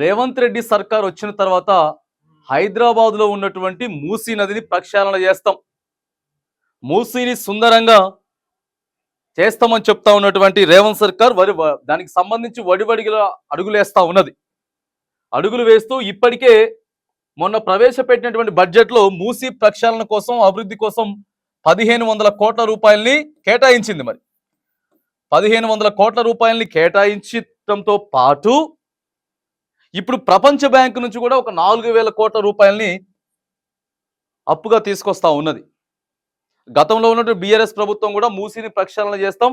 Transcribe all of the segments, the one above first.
రేవంత్ రెడ్డి సర్కార్ వచ్చిన తర్వాత హైదరాబాద్లో ఉన్నటువంటి మూసీ నదిని ప్రక్షాళన చేస్తాం. మూసీని సుందరంగా చేస్తామని చెప్తా ఉన్నటువంటి రేవంత్ సర్కార్ వరి దానికి సంబంధించి వడివడిగా అడుగులేస్తా ఉన్నది. అడుగులు వేస్తూ ఇప్పటికే మొన్న ప్రవేశపెట్టినటువంటి బడ్జెట్లో మూసీ ప్రక్షాళన కోసం అభివృద్ధి కోసం పదిహేను వందల కోట్ల రూపాయల్ని కేటాయించింది మరి. పదిహేను వందల కోట్ల రూపాయల్ని కేటాయించడంతో పాటు ఇప్పుడు ప్రపంచ బ్యాంకు నుంచి కూడా ఒక నాలుగు వేల కోట్ల రూపాయల్ని అప్పుగా తీసుకొస్తా ఉన్నది. గతంలో ఉన్నటువంటి బీఆర్ఎస్ ప్రభుత్వం కూడా మూసీని ప్రక్షాళన చేస్తాం.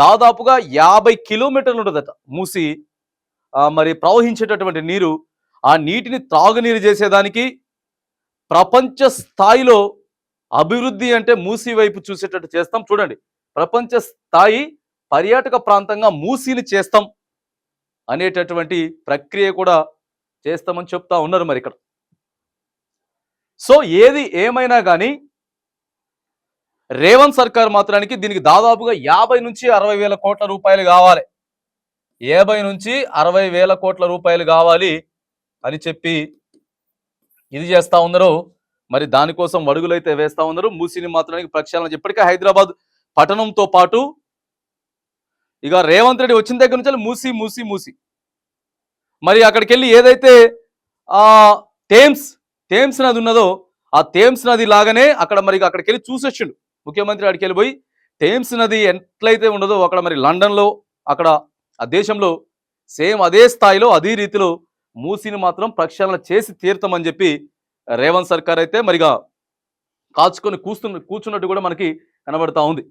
దాదాపుగా యాభై కిలోమీటర్లు ఉంటుందట మూసి మరి ప్రవహించేటటువంటి నీరు. ఆ నీటిని త్రాగునీరు చేసేదానికి ప్రపంచ స్థాయిలో అభివృద్ధి అంటే మూసి వైపు చూసేటట్టు చేస్తాం. చూడండి ప్రపంచ స్థాయి పర్యాటక ప్రాంతంగా మూసీని చేస్తాం. అనేటటువంటి ప్రక్రియ కూడా చేస్తామని చెప్తా ఉన్నారు మరి ఇక్కడ. సో ఏది ఏమైనా కానీ రేవంత్ సర్కార్ మాత్రానికి దీనికి దాదాపుగా యాభై నుంచి అరవై వేల కోట్ల రూపాయలు కావాలి. యాభై నుంచి అరవై వేల కోట్ల రూపాయలు కావాలి అని చెప్పి ఇది చేస్తా ఉన్నారు. మరి దానికోసం అడుగులైతే వేస్తా ఉన్నారు. మూసిని మాత్రానికి ప్రక్షాళన ఇప్పటికే హైదరాబాద్ పట్టణంతో పాటు ఇక రేవంత్ రెడ్డి వచ్చిన దగ్గర నుంచి మూసి మూసి మూసి. మరి అక్కడికి వెళ్ళి ఏదైతే ఆ థేమ్స్ థేమ్స్ నది ఉన్నదో ఆ థేమ్స్ నది లాగానే అక్కడ మరి అక్కడికి వెళ్ళి చూసొచ్చిండు. ముఖ్యమంత్రి అక్కడికి వెళ్ళిపోయి థేమ్స్ నది ఎట్లయితే ఉండదో అక్కడ మరి లండన్లో అక్కడ ఆ దేశంలో సేమ్ అదే స్థాయిలో అదే రీతిలో మూసిని మాత్రం ప్రక్షాళన చేసి తీరుతామని చెప్పి రేవంత్ సర్కార్ అయితే మరిగా కాచుకొని కూస్తున్న కూర్చున్నట్టు కూడా మనకి కనబడతా ఉంది.